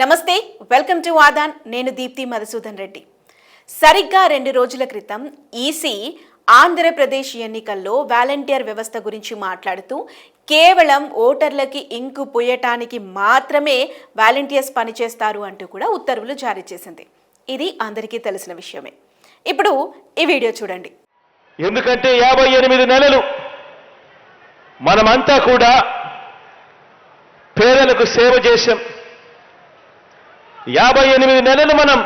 నమస్తే welcome to Aadan. నేను దీప్తి మధుసూదన్ రెడ్డి. సరిగ్గా రెండు రోజుల క్రితం ఈసీ ఆంధ్రప్రదేశ్ ఎన్నికల్లో వాలంటీర్ వ్యవస్థ గురించి మాట్లాడుతూ కేవలం ఓటర్లకి ఇంకు పోయటానికి మాత్రమే వాలంటీర్స్ పనిచేస్తారు అంటూ కూడా ఉత్తర్వులు జారీ చేసింది. ఇది అందరికీ తెలిసిన విషయమే. ఇప్పుడు ఈ వీడియో చూడండి. ఎందుకంటే యాభై ఎనిమిది నెలలు మనమంతా కూడా పేదలకు సేవ చేశాం. యాభై ఎనిమిది నెలలు మనం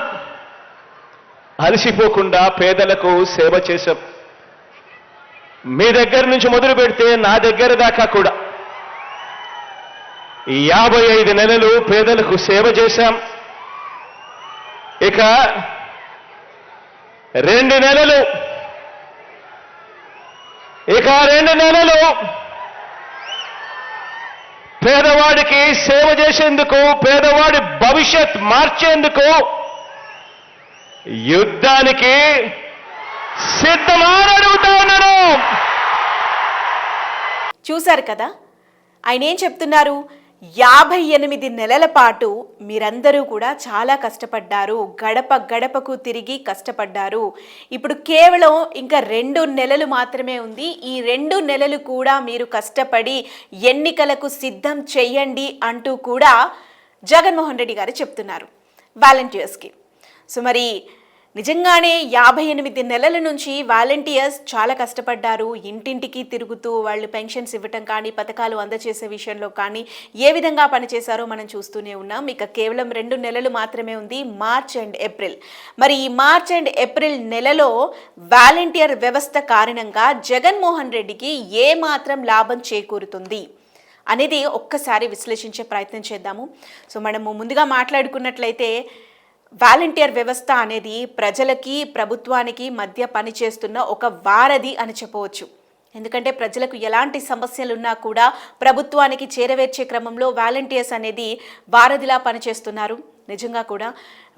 అలసిపోకుండా పేదలకు సేవ చేశాం. మీ దగ్గర నుంచి మొదలు పెడితే నా దగ్గర దాకా కూడా. యాభై ఐదు నెలలు పేదలకు సేవ చేశాం. ఇక రెండు నెలలు. ఇక రెండు నెలలు పేదవాడికి సేవ చేసేందుకు పేదవాడి భవిష్యత్ మార్చేందుకు యుద్ధానికి సిద్ధమాని అడుగుతా ఉన్నాను. చూశారు కదా? ఆయన ఏం చెప్తున్నారు? యాభై ఎనిమిది నెలల పాటు మీరందరూ కూడా చాలా కష్టపడ్డారు. గడప గడపకు తిరిగి కష్టపడ్డారు. ఇప్పుడు కేవలం ఇంకా రెండు నెలలు మాత్రమే ఉంది. ఈ రెండు నెలలు కూడా మీరు కష్టపడి ఎన్నికలకు సిద్ధం చెయ్యండి అంటూ కూడా జగన్మోహన్ రెడ్డి గారు చెప్తున్నారు. వాలంటీర్స్కి. సో మరి నిజంగానే యాభై ఎనిమిది నెలల నుంచి వాలంటీర్స్ చాలా కష్టపడ్డారు. ఇంటింటికి తిరుగుతూ వాళ్ళు పెన్షన్స్ ఇవ్వటం కానీ పథకాలు అందజేసే విషయంలో కానీ ఏ విధంగా పనిచేశారో మనం చూస్తూనే ఉన్నాం. ఇక కేవలం రెండు నెలలు మాత్రమే ఉంది. March and April. మరి ఈ మార్చ్ అండ్ ఏప్రిల్ నెలలో వాలంటీర్ వ్యవస్థ కారణంగా జగన్మోహన్ రెడ్డికి ఏ మాత్రం లాభం చేకూరుతుంది అనేది ఒక్కసారి విశ్లేషించే ప్రయత్నం చేద్దాము. సో మనము ముందుగా మాట్లాడుకున్నట్లయితే వాలంటీర్ వ్యవస్థ అనేది ప్రజలకి ప్రభుత్వానికి మధ్య పనిచేస్తున్న ఒక వారధి అని చెప్పవచ్చు. ఎందుకంటే ప్రజలకు ఎలాంటి సమస్యలు ఉన్నా కూడా ప్రభుత్వానికి చేరవేర్చే క్రమంలో వాలంటీర్స్ అనేది వారధిలా పనిచేస్తున్నారు. నిజంగా కూడా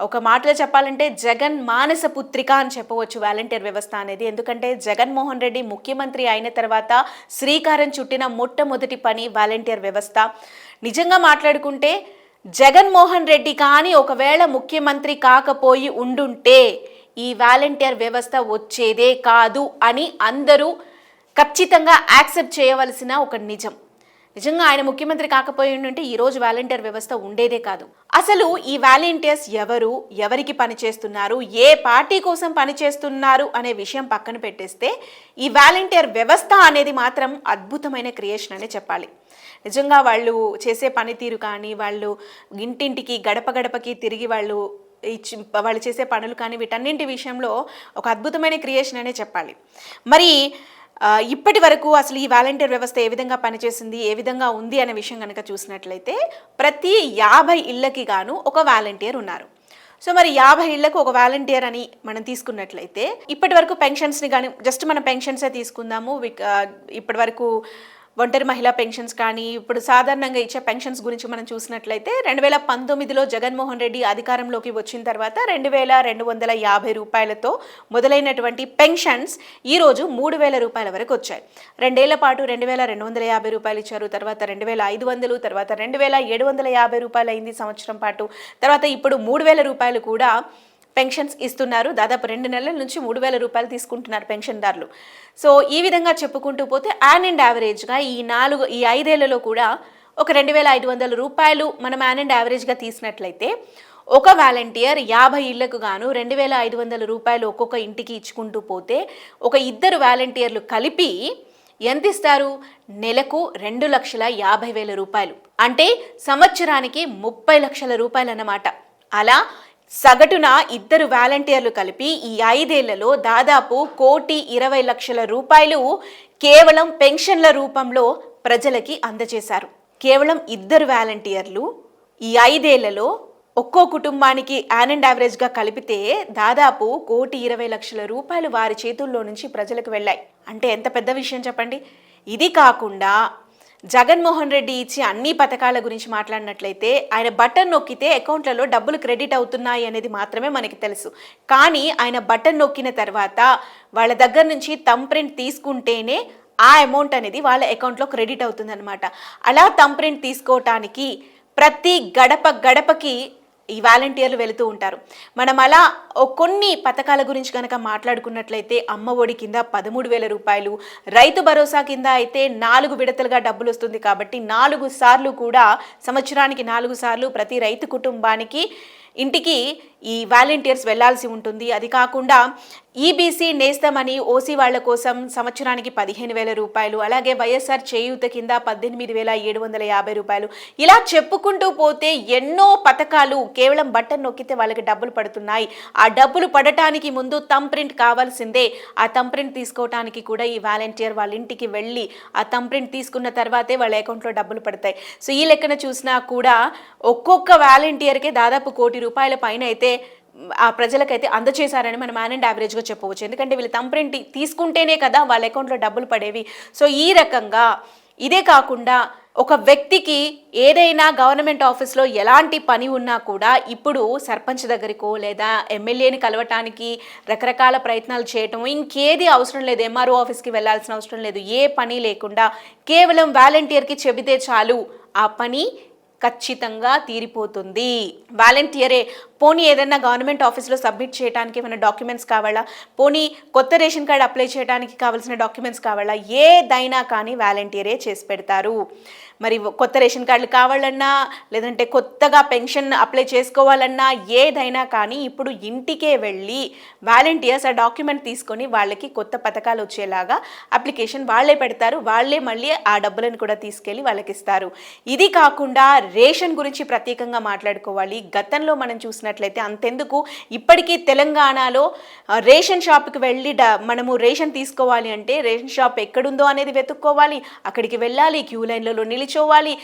ఒక మాటలో చెప్పాలంటే జగన్ మానస పుత్రిక అని చెప్పవచ్చు వాలంటీర్ వ్యవస్థ అనేది. ఎందుకంటే జగన్మోహన్ రెడ్డి ముఖ్యమంత్రి అయిన తర్వాత శ్రీకారం చుట్టిన మొట్టమొదటి పని వాలంటీర్ వ్యవస్థ. నిజంగా మాట్లాడుకుంటే జగన్మోహన్ రెడ్డి కానీ ఒకవేళ ముఖ్యమంత్రి కాకపోయి ఉండుంటే ఈ వాలంటీర్ వ్యవస్థ వచ్చేదే కాదు అని అందరూ ఖచ్చితంగా యాక్సెప్ట్ చేయవలసిన ఒక నిజం. నిజంగా ఆయన ముఖ్యమంత్రి కాకపోయి ఉంటే ఈరోజు వాలంటీర్ వ్యవస్థ ఉండేదే కాదు. అసలు ఈ వాలంటీర్స్ ఎవరు ఎవరికి పనిచేస్తున్నారు ఏ పార్టీ కోసం పనిచేస్తున్నారు అనే విషయం పక్కన పెట్టేస్తే ఈ వాలంటీర్ వ్యవస్థ అనేది మాత్రం అద్భుతమైన క్రియేషన్ అనే చెప్పాలి. నిజంగా వాళ్ళు చేసే పనితీరు కానీ వాళ్ళు ఇంటింటికి గడప గడపకి తిరిగి వాళ్ళు ఇచ్చి వాళ్ళు చేసే పనులు కానీ వీటన్నింటి విషయంలో ఒక అద్భుతమైన క్రియేషన్ అనే చెప్పాలి. మరి ఇప్పటి వరకు అసలు ఈ వాలంటీర్ వ్యవస్థ ఏ విధంగా పనిచేసింది ఏ విధంగా ఉంది అనే విషయం కనుక చూసినట్లయితే ప్రతి యాభై ఇళ్ళకి గాను ఒక వాలంటీర్ ఉన్నారు. సో మరి యాభై ఇళ్ళకు ఒక వాలంటీర్ అని మనం తీసుకున్నట్లయితే ఇప్పటి వరకు పెన్షన్స్ని కానీ జస్ట్ మనం పెన్షన్సే తీసుకుందాము విక్- ఇప్పటి వరకు ఒంటరి మహిళా పెన్షన్స్ కానీ ఇప్పుడు సాధారణంగా ఇచ్చే పెన్షన్స్ గురించి మనం చూసినట్లయితే రెండు వేల పంతొమ్మిదిలో జగన్మోహన్ రెడ్డి అధికారంలోకి వచ్చిన తర్వాత రెండు వేల రెండు వందల యాభై రూపాయలతో మొదలైనటువంటి పెన్షన్స్ ఈరోజు మూడు వేల రూపాయల వరకు వచ్చాయి. రెండేళ్ళ పాటు రెండు వేల రెండు వందల యాభై రూపాయలు ఇచ్చారు తర్వాత రెండు వేల ఐదు వందలు తర్వాత రెండు వేల ఏడు వందల యాభై రూపాయలు అయింది సంవత్సరం పాటు. తర్వాత ఇప్పుడు మూడు వేల రూపాయలు కూడా పెన్షన్స్ ఇస్తున్నారు. దాదాపు రెండు నెలల నుంచి మూడు వేల రూపాయలు తీసుకుంటున్నారు పెన్షన్దారులు. సో ఈ విధంగా చెప్పుకుంటూ పోతే యాన్ అండ్ యావరేజ్గా ఈ నాలుగు ఈ ఐదేళ్ళలో కూడా ఒక రెండు వేల ఐదు వందల రూపాయలు మనం యాన్ అండ్ యావరేజ్గా తీసినట్లయితే ఒక వాలంటీర్ యాభై ఇళ్ళకు గాను రెండు వేల ఐదు వందల రూపాయలు ఒక్కొక్క ఇంటికి ఇచ్చుకుంటూ పోతే ఒక ఇద్దరు వాలంటీర్లు కలిపి ఎంత ఇస్తారు? నెలకు రెండు లక్షల యాభై వేల రూపాయలు. అంటే సంవత్సరానికి ముప్పై లక్షల రూపాయలు అన్నమాట అలా సగటున ఇద్దరు వాలంటీర్లు కలిపి ఈ ఐదేళ్ళలో దాదాపు కోటి ఇరవై లక్షల రూపాయలు కేవలం పెన్షన్ల రూపంలో ప్రజలకి అందజేశారు. కేవలం ఇద్దరు వాలంటీర్లు ఈ ఐదేళ్ళలో ఒక్కో కుటుంబానికి యాన్ అండ్ యావరేజ్గా కలిపితే దాదాపు కోటి ఇరవై లక్షల రూపాయలు వారి చేతుల్లో నుంచి ప్రజలకు వెళ్ళాయి. అంటే ఎంత పెద్ద విషయం చెప్పండి? ఇది కాకుండా జగన్మోహన్ రెడ్డి ఇచ్చి అన్ని పథకాల గురించి మాట్లాడినట్లయితే ఆయన బటన్ నొక్కితే అకౌంట్లలో డబ్బులు క్రెడిట్ అవుతున్నాయి అనేది మాత్రమే మనకి తెలుసు. కానీ ఆయన బటన్ నొక్కిన తర్వాత వాళ్ళ దగ్గర నుంచి థంబ్ ప్రింట్ తీసుకుంటేనే ఆ అమౌంట్ అనేది వాళ్ళ అకౌంట్లో క్రెడిట్ అవుతుందన్నమాట. అలా థంబ్ ప్రింట్ తీసుకోవటానికి ప్రతి గడప గడపకి ఈ వాలంటీర్లు వెళుతూ ఉంటారు. మనం అలా కొన్ని పథకాల గురించి కనుక మాట్లాడుకున్నట్లయితే అమ్మ ఒడి కింద పదమూడు వేల రూపాయలు రైతు భరోసా కింద అయితే నాలుగు విడతలుగా డబ్బులు వస్తుంది కాబట్టి నాలుగు సార్లు కూడా సంవత్సరానికి నాలుగు సార్లు ప్రతి రైతు కుటుంబానికి ఇంటికి ఈ వాలంటీర్స్ వెళ్ళాల్సి ఉంటుంది. అది కాకుండా ఈబీసీ నేస్తామని ఓసీ వాళ్ళ కోసం సంవత్సరానికి పదిహేను వేల రూపాయలు అలాగే వైఎస్ఆర్ చేయూత కింద పద్దెనిమిది వేల ఏడు వందల యాభై రూపాయలు. ఇలా చెప్పుకుంటూ పోతే ఎన్నో పథకాలు కేవలం బటన్ నొక్కితే వాళ్ళకి డబ్బులు పడుతున్నాయి. ఆ డబ్బులు పడటానికి ముందు థమ్ ప్రింట్ కావాల్సిందే. ఆ థమ్ ప్రింట్ తీసుకోవటానికి కూడా ఈ వాలంటీర్ వాళ్ళ ఇంటికి వెళ్ళి ఆ థమ్ ప్రింట్ తీసుకున్న తర్వాతే వాళ్ళ అకౌంట్లో డబ్బులు పడతాయి. సో ఈ లెక్కన చూసినా కూడా ఒక్కొక్క వాలంటీర్కే దాదాపు కోటి రూపాయల పైన అయితే ఆ ప్రజలకైతే అందచేశారని మనం మ్యాన్ అండ్ యావరేజ్గా చెప్పవచ్చు. ఎందుకంటే వీళ్ళు తంప్రింట్ తీసుకుంటేనే కదా వాళ్ళ అకౌంట్లో డబ్బులు పడేవి. సో ఈ రకంగా ఇదే కాకుండా ఒక వ్యక్తికి ఏదైనా గవర్నమెంట్ ఆఫీస్లో ఎలాంటి పని ఉన్నా కూడా ఇప్పుడు సర్పంచ్ దగ్గరికో లేదా ఎమ్మెల్యేని కలవటానికి రకరకాల ప్రయత్నాలు చేయటం ఇంకేది అవసరం లేదు ఎంఆర్ఓ ఆఫీస్కి వెళ్ళాల్సిన అవసరం లేదు ఏ పని లేకుండా కేవలం వాలంటీర్కి చెబితే చాలు ఆ పని ఖచ్చితంగా తీరిపోతుంది. వాలంటీరే పోనీ ఏదైనా గవర్నమెంట్ ఆఫీస్లో సబ్మిట్ చేయడానికి ఏమైనా డాక్యుమెంట్స్ కావాలా? పోనీ కొత్త రేషన్ కార్డ్ అప్లై చేయడానికి కావాల్సిన డాక్యుమెంట్స్ కావాలా? ఏదైనా కానీ వాలంటీరే చేసి పెడతారు. మరి కొత్త రేషన్ కార్డులు కావాలన్నా లేదంటే కొత్తగా పెన్షన్ అప్లై చేసుకోవాలన్నా ఏదైనా కానీ ఇప్పుడు ఇంటికే వెళ్ళి వాలంటీర్స్ ఆ డాక్యుమెంట్ తీసుకొని వాళ్ళకి కొత్త పథకాలు వచ్చేలాగా అప్లికేషన్ వాళ్ళే పెడతారు. వాళ్ళే మళ్ళీ ఆ డబ్బులను కూడా తీసుకెళ్ళి వాళ్ళకి ఇస్తారు. ఇది కాకుండా రేషన్ గురించి ప్రత్యేకంగా మాట్లాడుకోవాలి. గతంలో మనం చూసినట్లయితే అంతెందుకు? ఇప్పటికీ తెలంగాణలో రేషన్ షాప్కి వెళ్ళి డ మనము రేషన్ తీసుకోవాలి అంటే రేషన్ షాప్ ఎక్కడుందో అనేది వెతుక్కోవాలి. అక్కడికి వెళ్ళాలి క్యూ లైన్లలో నిలిచోవాలి.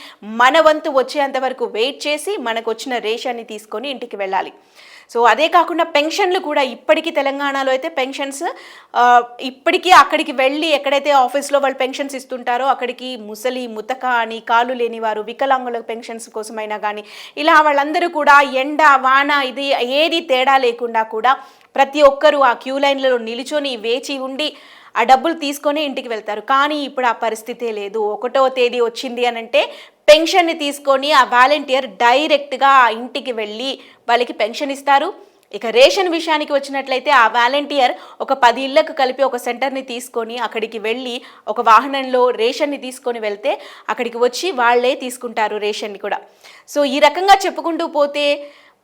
మన వంతు వచ్చేంత వరకు వెయిట్ చేసి మనకు వచ్చిన రేషన్ని తీసుకొని ఇంటికి వెళ్ళాలి. సో అదే కాకుండా పెన్షన్లు కూడా ఇప్పటికీ తెలంగాణలో అయితే పెన్షన్స్ ఇప్పటికీ అక్కడికి వెళ్ళి ఎక్కడైతే ఆఫీస్లో వాళ్ళు పెన్షన్స్ ఇస్తుంటారో అక్కడికి ముసలి ముతక అని కాళ్ళు లేని వారు వికలాంగుల పెన్షన్స్ కోసమైనా కానీ ఇలా వాళ్ళందరూ కూడా ఎండ వాన ఇది ఏది తేడా లేకుండా కూడా ప్రతి ఒక్కరూ ఆ క్యూ లైన్లలో నిలుచొని వేచి ఉండి ఆ డబ్బులు తీసుకొని ఇంటికి వెళ్తారు. కానీ ఇప్పుడు ఆ పరిస్థితే లేదు. ఒకటో తేదీ వచ్చింది అని అంటే పెన్షన్ని తీసుకొని ఆ వాలంటీర్ డైరెక్ట్గా ఆ ఇంటికి వెళ్ళి వాళ్ళకి పెన్షన్ ఇస్తారు. ఇక రేషన్ విషయానికి వచ్చినట్లయితే ఆ వాలంటీర్ ఒక పది ఇళ్ళకు కలిపి ఒక సెంటర్ని తీసుకొని అక్కడికి వెళ్ళి ఒక వాహనంలో రేషన్ని తీసుకొని వెళ్తే అక్కడికి వచ్చి వాళ్ళే తీసుకుంటారు రేషన్ని కూడా. సో ఈ రకంగా చెప్పుకుంటూ పోతే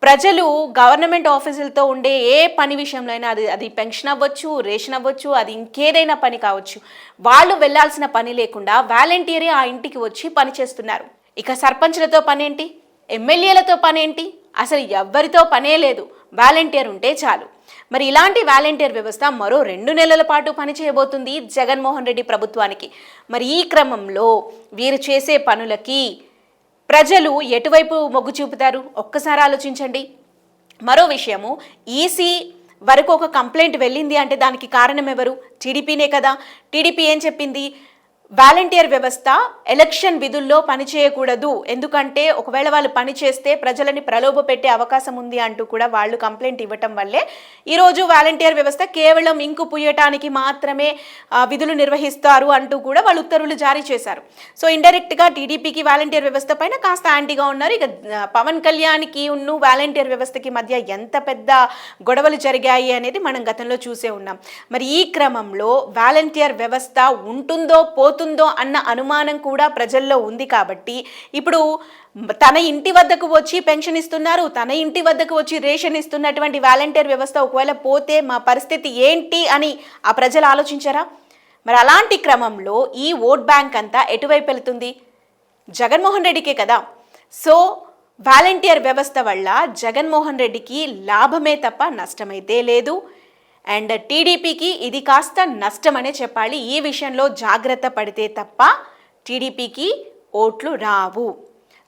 ప్రజలు గవర్నమెంట్ ఆఫీసులతో ఉండే ఏ పని విషయంలో అయినా అది అది పెన్షన్ అవ్వచ్చు రేషన్ అవ్వచ్చు అది ఇంకేదైనా పని కావచ్చు వాళ్ళు వెళ్ళాల్సిన పని లేకుండా వాలంటీరే ఆ ఇంటికి వచ్చి పని చేస్తున్నారు. ఇక సర్పంచ్లతో పనేంటి? ఎమ్మెల్యేలతో పనేంటి? అసలు ఎవ్వరితో పనే లేదు. వాలంటీర్ ఉంటే చాలు. మరి ఇలాంటి వాలంటీర్ వ్యవస్థ మరో రెండు నెలల పాటు పనిచేయబోతుంది జగన్మోహన్ రెడ్డి ప్రభుత్వానికి. మరి ఈ క్రమంలో వీరు చేసే పనులకి ప్రజలు ఎటువైపు మొగ్గు చూపుతారు? ఒక్కసారి ఆలోచించండి. మరో విషయము ఈసీ వరకు ఒక కంప్లైంట్ వెళ్ళింది అంటే దానికి కారణం ఎవరు? టీడీపీనే కదా. టీడీపీ ఏం చెప్పింది? వాలంటీర్ వ్యవస్థ ఎలక్షన్ విధుల్లో పనిచేయకూడదు. ఎందుకంటే ఒకవేళ వాళ్ళు పనిచేస్తే ప్రజలని ప్రలోభ పెట్టే అవకాశం ఉంది అంటూ కూడా వాళ్ళు కంప్లైంట్ ఇవ్వటం వల్లే ఈరోజు వాలంటీర్ వ్యవస్థ కేవలం ఇంకు పుయ్యటానికి మాత్రమే విధులు నిర్వహిస్తారు అంటూ కూడా వాళ్ళు ఉత్తర్వులు జారీ చేశారు. సో ఇండైరెక్ట్గా టీడీపీకి వాలంటీర్ వ్యవస్థ పైన కాస్త యాంటీగా ఉన్నారు. ఇక పవన్ కళ్యాణ్కి ఉన్ను వాలంటీర్ వ్యవస్థకి మధ్య ఎంత పెద్ద గొడవలు జరిగాయి అనేది మనం గతంలో చూసే ఉన్నాం. మరి ఈ క్రమంలో వాలంటీర్ వ్యవస్థ ఉంటుందో పోతుందో అన్న అనుమానం కూడా ప్రజల్లో ఉంది కాబట్టి ఇప్పుడు తన ఇంటి వద్దకు వచ్చి పెన్షన్ ఇస్తున్నారు తన ఇంటి వద్దకు వచ్చి రేషన్ ఇస్తున్నటువంటి వాలంటీర్ వ్యవస్థ ఒకవేళ పోతే మా పరిస్థితి ఏంటి అని ఆ ప్రజలు ఆలోచించారా? మరి అలాంటి క్రమంలో ఈ ఓట్ బ్యాంక్ అంతా ఎటువైపు వెళుతుంది? జగన్మోహన్ రెడ్డికే కదా. సో వాలంటీర్ వ్యవస్థ వల్ల జగన్మోహన్ రెడ్డికి లాభమే తప్ప నష్టమైతే లేదు. అండ్ టీడీపీకి ఇది కాస్త నష్టమనే చెప్పాలి. ఈ విషయంలో జాగ్రత్త పడితే తప్ప టీడీపీకి ఓట్లు రావు.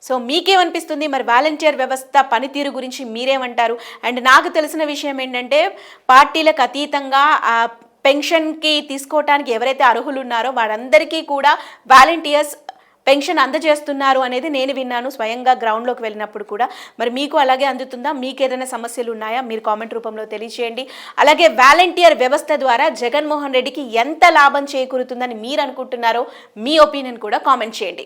సో మీకేమనిపిస్తుంది? మరి వాలంటీర్ వ్యవస్థ పనితీరు గురించి మీరేమంటారు? అండ్ నాకు తెలిసిన విషయం ఏంటంటే పార్టీలకు అతీతంగా పెన్షన్కి తీసుకోవటానికి ఎవరైతే అర్హులు ఉన్నారో వారందరికీ కూడా వాలంటీర్స్ పెన్షన్ అందజేస్తున్నారు అనేది నేను విన్నాను. స్వయంగా గ్రౌండ్లోకి వెళ్ళినప్పుడు కూడా. మరి మీకు అలాగే అందుతుందా? మీకు ఏదైనా సమస్యలు ఉన్నాయా? మీరు కామెంట్ రూపంలో తెలియచేయండి. అలాగే వాలంటీర్ వ్యవస్థ ద్వారా జగన్మోహన్ రెడ్డికి ఎంత లాభం చేకూరుతుందని మీరు అనుకుంటున్నారో మీ ఒపీనియన్ కూడా కామెంట్ చేయండి.